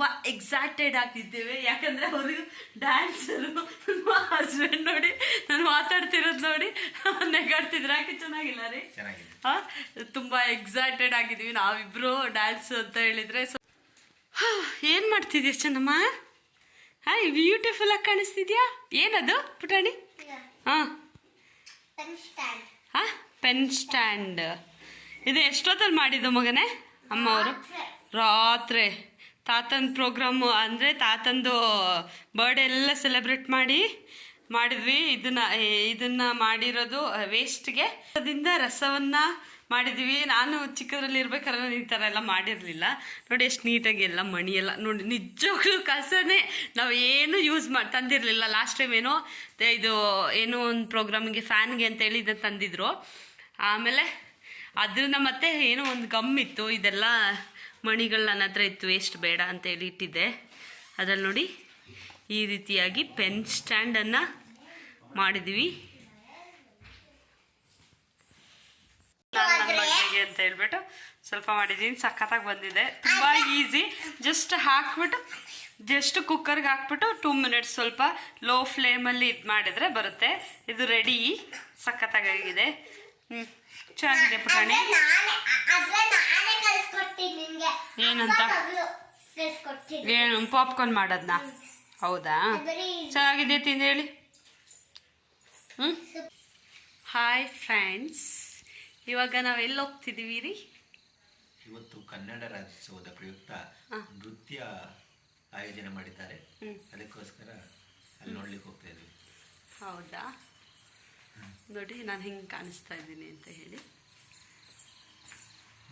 ತುಂಬಾ ಎಕ್ಸೈಟೆಡ್ ಆಗ್ತಿದ್ದೇವೆ. ಯಾಕಂದ್ರೆ ಅವರು ಡ್ಯಾನ್ಸರು ನಮ್ಮ ಹಸ್ಬೆಂಡ್ ನೋಡಿ ನಾನು ಮಾತಾಡ್ತಿರೋದು ನೋಡಿ ನೆಗಾಡ್ತಿದ್ರೆ ಯಾಕೆ ಚೆನ್ನಾಗಿಲ್ಲ ರೀ? ತುಂಬಾ ಎಕ್ಸೈಟೆಡ್ ಆಗಿದ್ದೀವಿ. ನಾವಿಬ್ರು ಡ್ಯಾನ್ಸ್ ಅಂತ ಹೇಳಿದ್ರೆ ಸೊ ಏನ್ ಮಾಡ್ತಿದ್ಯಾ ಚೆನ್ನಮ್ಮ? ಹಾಯ್ ಬ್ಯೂಟಿಫುಲ್ ಆಗಿ ಕಾಣಿಸ್ತಿದ್ಯಾ? ಏನದು ಪುಟಾಣಿ? ಹಾ. ಹಾ ಪೆನ್ ಸ್ಟ್ಯಾಂಡ್ ಇದು ಎಷ್ಟೊತ್ತಲ್ಲಿ ಮಾಡಿದ್ದು ಮಗನೇ? ಅಮ್ಮ ಅವರು? ರಾತ್ರಿ. ತಾತನ ಪ್ರೋಗ್ರಾಮು ಅಂದರೆ ತಾತಂದು ಬರ್ಡೇ ಎಲ್ಲ ಸೆಲೆಬ್ರೇಟ್ ಮಾಡಿ, ಮಾಡಿದ್ವಿ. ಇದನ್ನ ಇದನ್ನ ಮಾಡಿರೋದು ವೇಸ್ಟ್ಗೆ ಅದರಿಂದ ರಸವನ್ನ ಮಾಡಿದ್ವಿ. ನಾನು ಚಿಕ್ಕದ್ರಲ್ಲಿ ಇರ್ಬೇಕಾದ್ರೆ ಈ ಥರ ಎಲ್ಲ ಮಾಡಿರಲಿಲ್ಲ. ನೋಡಿ ಎಷ್ಟು ನೀಟಾಗಿ ಎಲ್ಲ ಮಣಿ ಎಲ್ಲ, ನೋಡಿ ನಿಜವಾಗ್ಲೂ ಕಸನೇ ನಾವು ಏನು ಯೂಸ್ ಮಾಡಿ ತಂದಿರಲಿಲ್ಲ. ಲಾಸ್ಟ್ ಟೈಮ್ ಏನೋ ಇದು, ಏನೋ ಒಂದು ಪ್ರೋಗ್ರಾಮಿಗೆ ಫ್ಯಾನ್ಗೆ ಅಂತೇಳಿ ಇದನ್ನು ತಂದಿದ್ರು. ಆಮೇಲೆ ಅದನ್ನ ಮತ್ತೆ ಏನೋ ಒಂದು ಗಮ್ ಇತ್ತು. ಇದೆಲ್ಲ ಮಣಿಗಳು ನನ್ನ ಹತ್ರ ಇತ್ತು ವೇಸ್ಟ್ ಬೇಡ ಅಂತೇಳಿ ಇಟ್ಟಿದ್ದೆ. ಅದ್ರಲ್ಲಿ ನೋಡಿ ಈ ರೀತಿಯಾಗಿ ಪೆನ್ ಸ್ಟ್ಯಾಂಡನ್ನು ಮಾಡಿದ್ವಿ. ಅಂತ ಹೇಳ್ಬಿಟ್ಟು ಸ್ವಲ್ಪ ಮಾಡಿದ್ದೀನಿ ಸಖತ್ತಾಗಿ ಬಂದಿದೆ. ತುಂಬ ಈಸಿ ಜಸ್ಟ್ ಹಾಕ್ಬಿಟ್ಟು ಜಸ್ಟ್ ಕುಕ್ಕರ್ಗೆ ಹಾಕ್ಬಿಟ್ಟು ಟೂ ಮಿನಿಟ್ಸ್ ಸ್ವಲ್ಪ ಲೋ ಫ್ಲೇಮಲ್ಲಿ ಇದು ಮಾಡಿದರೆ ಬರುತ್ತೆ. ಇದು ರೆಡಿ ಸಖತ್ತಾಗಿದೆ ಹ್ಞೂ ಚೆನ್ನಾಗಿದೆ ಪುಟಾಣಿ. ಏನಂತ? ಏನು ಪಾಪ್ಕಾರ್ನ್ ಮಾಡೋದನ್ನ ಹೌದಾ? ಚೆನ್ನಾಗಿದೆ ತಿಂದು ಹೇಳಿ? ಹ್ಞೂ ಹಾಯ್ ಫ್ರೆಂಡ್ಸ್ ಇವಾಗ ನಾವು ಎಲ್ಲಿ ಹೋಗ್ತಿದ್ದೀವಿ ರೀ? ಇವತ್ತು ಕನ್ನಡ ರಾಜ್ಯೋತ್ಸವದ ಪ್ರಯುಕ್ತ ನೃತ್ಯ ಆಯೋಜನೆ ಮಾಡಿದ್ದಾರೆ. ಅದಕ್ಕೋಸ್ಕರ ಅಲ್ಲಿ ನೋಡ್ಲಿಕ್ಕೆ ಹೋಗ್ತಾ ಇದ್ವಿ. ಹೌದಾ? ನೋಡಿ ನಾನು ಹೆಂಗೆ ಕಾಣಿಸ್ತಾ ಇದ್ದೀನಿ ಅಂತ ಹೇಳಿ.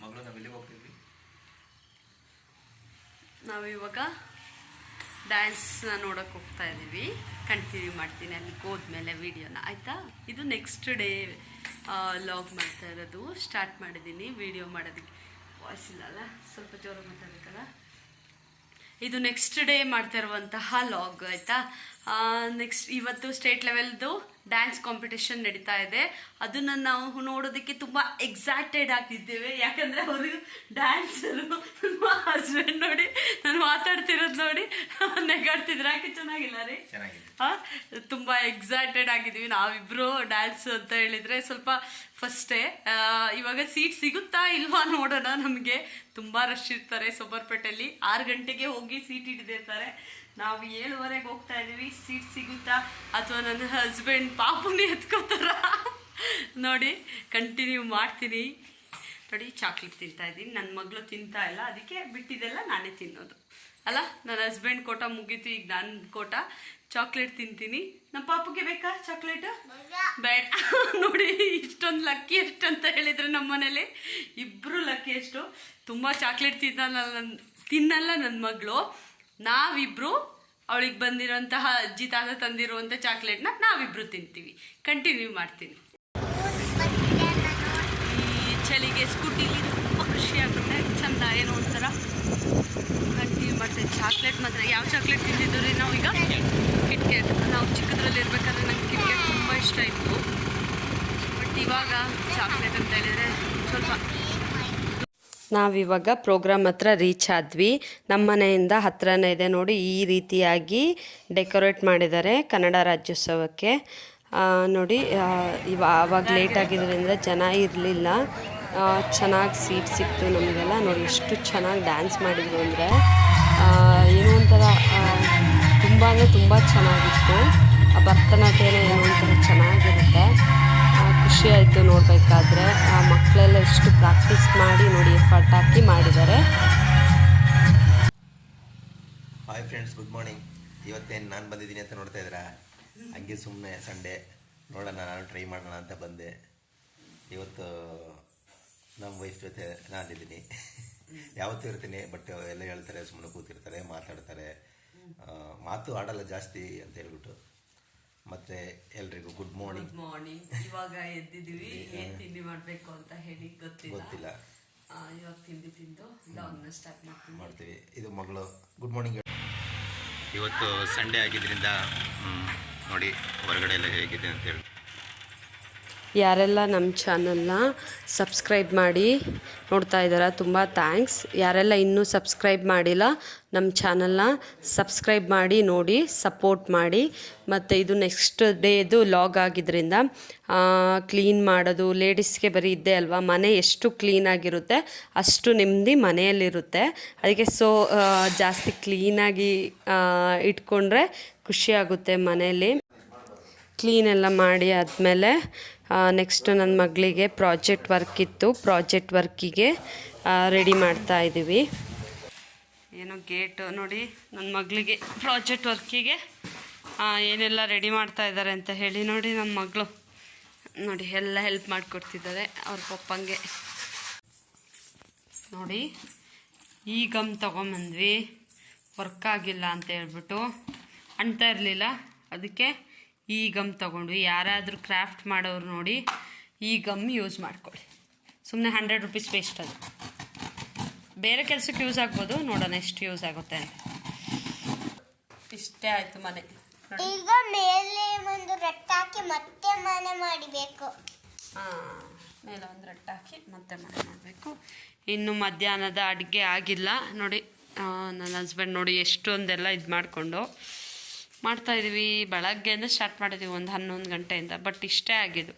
ಮಗಳು ನಾವು ಎಲ್ಲಿಗೆ ಹೋಗ್ತಿದ್ವಿ ನಾವು ಇವಾಗ ಡ್ಯಾನ್ಸ್ನ ನೋಡೋಕೆ ಹೋಗ್ತಾ ಇದ್ದೀವಿ. ಕಂಟಿನ್ಯೂ ಮಾಡ್ತೀನಿ ಅಲ್ಲಿಗೆ ಹೋದ್ಮೇಲೆ ವಿಡಿಯೋನ ಆಯಿತಾ? ಇದು ನೆಕ್ಸ್ಟ್ ಡೇ ಲಾಗ್ ಮಾಡ್ತಾ ಇರೋದು. ಸ್ಟಾರ್ಟ್ ಮಾಡಿದ್ದೀನಿ ವಿಡಿಯೋ ಮಾಡೋದಕ್ಕೆ. ವಾಯ್ಸ್ ಇಲ್ಲಲ್ಲ ಸ್ವಲ್ಪ ಜೋರ ಮಾತಾಡಬೇಕಲ್ಲ? ಇದು ನೆಕ್ಸ್ಟ್ ಡೇ ಮಾಡ್ತಾ ಇರುವಂತಹ ಲಾಗ್ ಆಯಿತಾ? ನೆಕ್ಸ್ಟ್ ಇವತ್ತು ಸ್ಟೇಟ್ ಲೆವೆಲ್ದು ಡ್ಯಾನ್ಸ್ ಕಾಂಪಿಟೇಷನ್ ನಡೀತಾ ಇದೆ. ಅದನ್ನ ನಾವು ನೋಡೋದಕ್ಕೆ ತುಂಬಾ ಎಕ್ಸೈಟೆಡ್ ಆಗ್ತಿದ್ದೇವೆ. ಯಾಕಂದ್ರೆ ಅವರು ಡ್ಯಾನ್ಸರು ನನ್ನ ಹಸ್ಬೆಂಡ್ ನೋಡಿ ನಾನು ಮಾತಾಡ್ತಿರೋದು ನೋಡಿ ನೆಗಾಡ್ತಿದ್ರೆ. ಯಾಕೆ ಚೆನ್ನಾಗಿಲ್ಲ ರೀ? ತುಂಬಾ ಎಕ್ಸೈಟೆಡ್ ಆಗಿದ್ದೀವಿ. ನಾವಿಬ್ಬರು ಡ್ಯಾನ್ಸ್ ಅಂತ ಹೇಳಿದ್ರೆ ಸ್ವಲ್ಪ ಫಸ್ಟೇ ಇವಾಗ ಸೀಟ್ ಸಿಗುತ್ತಾ ಇಲ್ವಾ ನೋಡೋಣ ನಮಗೆ. ತುಂಬಾ ರಶ್ ಇರ್ತಾರೆ ಸೊಬರ್ಪೇಟೆಯಲ್ಲಿ ಆರು ಗಂಟೆಗೆ ಹೋಗಿ ಸೀಟ್ ಹಿಡಿದಿರ್ತಾರೆ. ನಾವು ಏಳುವರೆಗೆ ಹೋಗ್ತಾ ಇದೀವಿ ಸೀಟ್ ಸಿಗುತ್ತಾ ಅಥವಾ ನನ್ನ ಹಸ್ಬೆಂಡ್ ಪಾಪುನಿ ಎತ್ಕೋತಾರ? ನೋಡಿ ಕಂಟಿನ್ಯೂ ಮಾಡ್ತೀನಿ. ನೋಡಿ ಚಾಕ್ಲೇಟ್ ತಿಂತಾ ಇದ್ದೀನಿ. ನನ್ನ ಮಗಳು ತಿಂತಾ ಇಲ್ಲ, ಅದಕ್ಕೆ ಬಿಟ್ಟಿದ್ದೆಲ್ಲ ನಾನೇ ತಿನ್ನೋದು. ಅಲ್ಲ, ನನ್ನ ಹಸ್ಬೆಂಡ್ ಕೋಟ ಮುಗೀತು, ಈಗ ನಾನು ಕೋಟ ಚಾಕ್ಲೇಟ್ ತಿಂತೀನಿ. ನಮ್ಮ ಪಾಪುಗೆ ಬೇಕಾ ಚಾಕ್ಲೇಟ್ ಬೇಡ. ನೋಡಿ, ಇಷ್ಟೊಂದು ಲಕ್ಕಿ ಎಷ್ಟು ಅಂತ ಹೇಳಿದ್ರೆ ನಮ್ಮ ಮನೇಲಿ. ಇಬ್ರು ಲಕ್ಕಿ ಎಷ್ಟು. ತುಂಬಾ ಚಾಕ್ಲೇಟ್ ತಿನ್ನಲ್ಲ ನನ್ನ ತಿನ್ನಲ್ಲ ನನ್ನ ಮಗಳು. ನಾವಿಬ್ರು ಅವಳಿಗೆ ಬಂದಿರೋಂತಹ ಅಜ್ಜಿ ತಾತ ತಂದಿರುವಂಥ ಚಾಕ್ಲೇಟ್ನ ನಾವಿಬ್ರು ತಿಂತೀವಿ. ಕಂಟಿನ್ಯೂ ಮಾಡ್ತೀನಿ. ಈ ಚಳಿಗೆ ಸ್ಕೂಟಿಲಿ ತುಂಬ ಖುಷಿ ಆಗುತ್ತೆ. ಚಂದ ಏನೋ ಒಂಥರ. ಕಂಟಿನ್ಯೂ ಮಾಡ್ತೀವಿ ಚಾಕ್ಲೇಟ್ ಮಾತ್ರ. ಯಾವ ಚಾಕ್ಲೇಟ್ ತಿಂದಿದ್ದು ರೀ ನಾವೀಗ? ಕಿಟ್ಕೆಟ್ ನಾವು ಚಿಕ್ಕದ್ರಲ್ಲಿ ಇರ್ಬೇಕಾದ್ರೆ ನಂಗೆ ಕಿಟ್ಕೆಟ್ ತುಂಬ ಇಷ್ಟ ಇತ್ತು. ಬಟ್ ಇವಾಗ ಚಾಕ್ಲೇಟ್ ಅಂತ ಹೇಳಿದರೆ ಸ್ವಲ್ಪ ನಾವಿವಾಗ ಪ್ರೋಗ್ರಾಮ್ ಹತ್ರ ರೀಚ್ ಆದ್ವಿ. ನಮ್ಮ ಮನೆಯಿಂದ ಹತ್ರನೇ ಇದೆ ನೋಡಿ, ಈ ರೀತಿಯಾಗಿ ಡೆಕೋರೇಟ್ ಮಾಡಿದ್ದಾರೆ ಕನ್ನಡ ರಾಜ್ಯೋತ್ಸವಕ್ಕೆ. ನೋಡಿ ಇವ, ಆವಾಗ ಲೇಟ್ ಆಗಿದ್ದರಿಂದ ಜನ ಇರಲಿಲ್ಲ. ಚೆನ್ನಾಗಿ ಸೀಟ್ ಸಿಕ್ತು ನಮಗೆಲ್ಲ. ನೋಡಿ, ಎಷ್ಟು ಚೆನ್ನಾಗಿ ಡ್ಯಾನ್ಸ್ ಮಾಡಿದ್ರು ಅಂದರೆ. ಏನೋ ಒಂಥರ ತುಂಬ ಅಂದರೆ ತುಂಬ ಚೆನ್ನಾಗಿತ್ತು. ಭರತನಾಟ್ಯನೇ ಖುಷಿ ಆಯಿತು ನೋಡಬೇಕಾದ್ರೆ. ಆ ಮಕ್ಕಳೆಲ್ಲ ಎಷ್ಟು ಪ್ರಾಕ್ಟೀಸ್ ಮಾಡಿ ನೋಡಿ ಎಫರ್ಟ್ ಹಾಕಿ ಮಾಡಿದ್ದಾರೆ. ಹಾಯ್ ಫ್ರೆಂಡ್ಸ್ ಗುಡ್ ಮಾರ್ನಿಂಗ್ ಇವತ್ತೇನು ನಾನು ಬಂದಿದ್ದೀನಿ ಅಂತ ನೋಡ್ತಾ ಇದ್ದೀರಾ? ಹಂಗೆ ಸುಮ್ಮನೆ ಸಂಡೇ. ನೋಡೋಣ, ನಾನು ಟ್ರೈ ಮಾಡೋಣ ಅಂತ ಬಂದೆ. ಇವತ್ತು ನಮ್ಮ ವೈಫ್ ಜೊತೆ ನಾನಿದ್ದೀನಿ. ಯಾವತ್ತೂ ಇರ್ತೀನಿ ಬಟ್ ಎಲ್ಲ ಹೇಳ್ತಾರೆ ಸುಮ್ಮನೆ ಕೂತಿರ್ತಾರೆ, ಮಾತಾಡ್ತಾರೆ. ಮಾತು ಆಡಲ್ಲ ಜಾಸ್ತಿ ಅಂತ ಹೇಳ್ಬಿಟ್ಟು. ಮತ್ತು ಎಲ್ರಿಗೂ ಗುಡ್ ಮಾರ್ನಿಂಗ್ ಮಾರ್ನಿಂಗ್ ಇವಾಗ ಎದ್ದಿದ್ದೀವಿ. ಏನ್ ತಿಂಡಿ ಮಾಡಬೇಕು ಅಂತ ಹೇಳಿ ಗೊತ್ತಿಲ್ಲ. ಗೊತ್ತಿಲ್ಲ. ಆ, ಇವಾಗ ತಿಂಡಿ ತಿಂದು ಲಾಗ್ನ ಸ್ಟಾರ್ಟ್ ಮಾಡ್ತೀವಿ ಮಾಡ್ತೀವಿ. ಇದು ಮಗಳು ಗುಡ್ ಮಾರ್ನಿಂಗ್ ಇವತ್ತು ಸಂಡೇ ಆಗಿದ್ದರಿಂದ ನೋಡಿ ಹೊರಗಡೆ ಎಲ್ಲ ಹೇಗಿದೆ ಅಂತ ಹೇಳಿ. ಯಾರೆಲ್ಲ ನಮ್ಮ ಚಾನಲ್ನ ಸಬ್ಸ್ಕ್ರೈಬ್ ಮಾಡಿ ನೋಡ್ತಾ ಇದ್ದಾರಾ, ತುಂಬ ಥ್ಯಾಂಕ್ಸ್ ಯಾರೆಲ್ಲ ಇನ್ನೂ ಸಬ್ಸ್ಕ್ರೈಬ್ ಮಾಡಿಲ್ಲ, ನಮ್ಮ ಚಾನಲ್ನ ಸಬ್ಸ್ಕ್ರೈಬ್ ಮಾಡಿ, ನೋಡಿ ಸಪೋರ್ಟ್ ಮಾಡಿ. ಮತ್ತು ಇದು ನೆಕ್ಸ್ಟ್ ಡೇದು ಲಾಗ್ ಆಗಿದ್ದರಿಂದ ಕ್ಲೀನ್ ಮಾಡೋದು ಲೇಡೀಸ್ಗೆ ಬರೀ ಇದ್ದೇ ಅಲ್ವಾ, ಮನೆ ಎಷ್ಟು ಕ್ಲೀನಾಗಿರುತ್ತೆ ಅಷ್ಟು ನೆಮ್ಮದಿ ಮನೆಯಲ್ಲಿರುತ್ತೆ. ಅದಕ್ಕೆ ಸೊ ಜಾಸ್ತಿ ಕ್ಲೀನಾಗಿ ಇಟ್ಕೊಂಡ್ರೆ ಖುಷಿಯಾಗುತ್ತೆ ಮನೆಯಲ್ಲಿ. ಕ್ಲೀನ್ ಎಲ್ಲ ಮಾಡಿ ಆದಮೇಲೆ ನೆಕ್ಸ್ಟ್ ನನ್ನ ಮಗಳಿಗೆ ಪ್ರಾಜೆಕ್ಟ್ ವರ್ಕ್ ಇತ್ತು. ಪ್ರಾಜೆಕ್ಟ್ ವರ್ಕಿಗೆ ರೆಡಿ ಮಾಡ್ತಾ ಇದ್ದೀವಿ. ಏನೋ ಗೇಟು ನೋಡಿ ನನ್ನ ಮಗಳಿಗೆ ಪ್ರಾಜೆಕ್ಟ್ ವರ್ಕಿಗೆ ಏನೆಲ್ಲ ರೆಡಿ ಮಾಡ್ತಾ ಇದ್ದಾರೆ ಅಂತ ಹೇಳಿ ನೋಡಿ ನನ್ನ ಮಗಳು. ನೋಡಿ, ಎಲ್ಲ ಹೆಲ್ಪ್ ಮಾಡಿಕೊಡ್ತಿದ್ದಾರೆ ಅವ್ರ ಪಪ್ಪಂಗೆ. ನೋಡಿ, ಈ ಗಮ್ ತೊಗೊಂಬಂದ್ವಿ. ವರ್ಕ್ ಆಗಿಲ್ಲ ಅಂತ ಹೇಳ್ಬಿಟ್ಟು. ಅಂತ ಇರಲಿಲ್ಲ. ಅದಕ್ಕೆ ಈ ಗಮ್ ತೊಗೊಂಡು ಯಾರಾದರೂ ಕ್ರಾಫ್ಟ್ ಮಾಡೋರು ನೋಡಿ ಈ ಗಮ್ ಯೂಸ್ ಮಾಡ್ಕೊಳ್ಳಿ. ಸುಮ್ಮನೆ ಹಂಡ್ರೆಡ್ ರುಪೀಸ್ ವೇಸ್ಟ್ ಅದು. ಬೇರೆ ಕೆಲಸಕ್ಕೆ ಯೂಸ್ ಆಗ್ಬೋದು ನೋಡೋಣ ಎಷ್ಟು ಯೂಸ್ ಆಗುತ್ತೆ ಅಂತ. ಇಷ್ಟೇ ಆಯಿತು ಮನೆ. ಈಗ ಮೇಲೆ ಒಂದು ರಟ್ಟ ಹಾಕಿ ಮತ್ತೆ ಮನೆ ಮಾಡಬೇಕು. ಹಾಂ ಮೇಲೆ ಒಂದು ರಟ್ಟ ಹಾಕಿ ಮತ್ತೆ ಮನೆ ಮಾಡಬೇಕು. ಇನ್ನು ಮಧ್ಯಾಹ್ನದ ಅಡುಗೆ ಆಗಿಲ್ಲ. ನೋಡಿ ನನ್ನ ಹಸ್ಬೆಂಡ್ ನೋಡಿ ಎಷ್ಟೊಂದೆಲ್ಲ ಇದು ಮಾಡಿಕೊಂಡು ಮಾಡ್ತಾಯಿದ್ದೀವಿ ಬೆಳಗ್ಗೆಯಿಂದ ಸ್ಟಾರ್ಟ್ ಮಾಡಿದ್ದೀವಿ ಒಂದು ಹನ್ನೊಂದು ಗಂಟೆಯಿಂದ ಬಟ್ ಇಷ್ಟೇ ಆಗಿದ್ದು.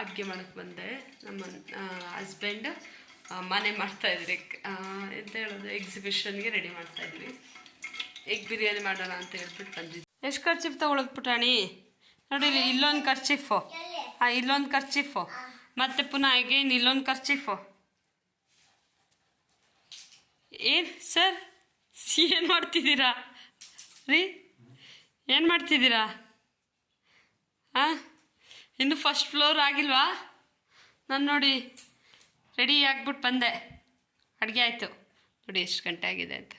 ಅಡುಗೆ ಮಾಡೋಕ್ಕೆ ಬಂದೆ. ನಮ್ಮ ಹಸ್ಬೆಂಡ್ ಮನೆ ಮಾಡ್ತಾಯಿದ್ರಿ ಎಂತ ಹೇಳೋದು? ಎಕ್ಸಿಬಿಷನ್ಗೆ ರೆಡಿ ಮಾಡ್ತಾಯಿದ್ವಿ ಎಗ್ ಬಿರಿಯಾನಿ ಮಾಡೋಣ ಅಂತ ಹೇಳ್ಬಿಟ್ಟು ಬಂದಿದ್ವಿ. ಎಷ್ಟು ಖರ್ಚಿಪ್ ತಗೊಳ್ಳೋದು ಪುಟಾಣಿ ನೋಡಿ ಇಲ್ಲಿ ಇಲ್ಲೊಂದು ಖರ್ಚಿಫು ಹಾಂ ಇಲ್ಲೊಂದು ಖರ್ಚಿಫು ಮತ್ತೆ ಪುನಃ ಅಗೇನ್ ಇಲ್ಲೊಂದು ಖರ್ಚಿಫು ಏನು ಸರ್? ಏನು ಮಾಡ್ತಿದ್ದೀರಾ? ರೀ? ಏನು ಮಾಡ್ತಿದ್ದೀರಾ? ಹಾಂ ಇನ್ನು ಫಸ್ಟ್ ಫ್ಲೋರ್ ಆಗಿಲ್ವಾ? ನಾನು ನೋಡಿ ರೆಡಿ ಆಗ್ಬಿಟ್ಟು ಬಂದೆ. ಅಡುಗೆ ಆಯಿತು. ನೋಡಿ ಎಷ್ಟು ಗಂಟೆ ಆಗಿದೆ ಅಂತ.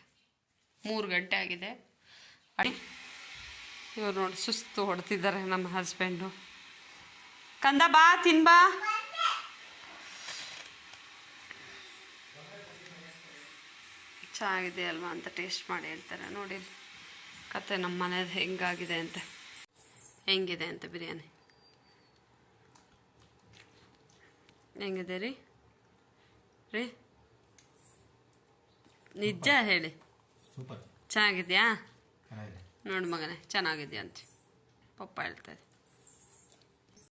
ಮೂರು ಗಂಟೆ ಆಗಿದೆ. ಅಡಿ ಇವ್ರು ನೋಡಿ ಸುಸ್ತು ಹೊಡ್ತಿದ್ದಾರೆ ನಮ್ಮ ಹಸ್ಬೆಂಡು ಕಂದ ಬಾ ತಿನ್ ಚೆನ್ನಾಗಿದೆ ಅಲ್ವಾ ಅಂತ ಟೇಸ್ಟ್ ಮಾಡಿ ಹೇಳ್ತಾರೆ. ನೋಡಿ ಕತೆ ನಮ್ಮ ಮನೇದು ಹೆಂಗಾಗಿದೆ ಅಂತ. ಹೆಂಗಿದೆ ಅಂತ ಬಿರಿಯಾನಿ. ಹೆಂಗಿದೆ ರೀ? ರೀ? ನಿಜ ಹೇಳಿ. ಚೆನ್ನಾಗಿದೆಯಾ ಚೆನ್ನಾಗಿದ್ಯಾ? ಚೆನ್ನಾಗಿದೆ. ನೋಡಿ ಮಗನೇ ಚೆನ್ನಾಗಿದೆಯಾ ಅಂತ. ಪಪ್ಪ ಹೇಳ್ತಾರೆ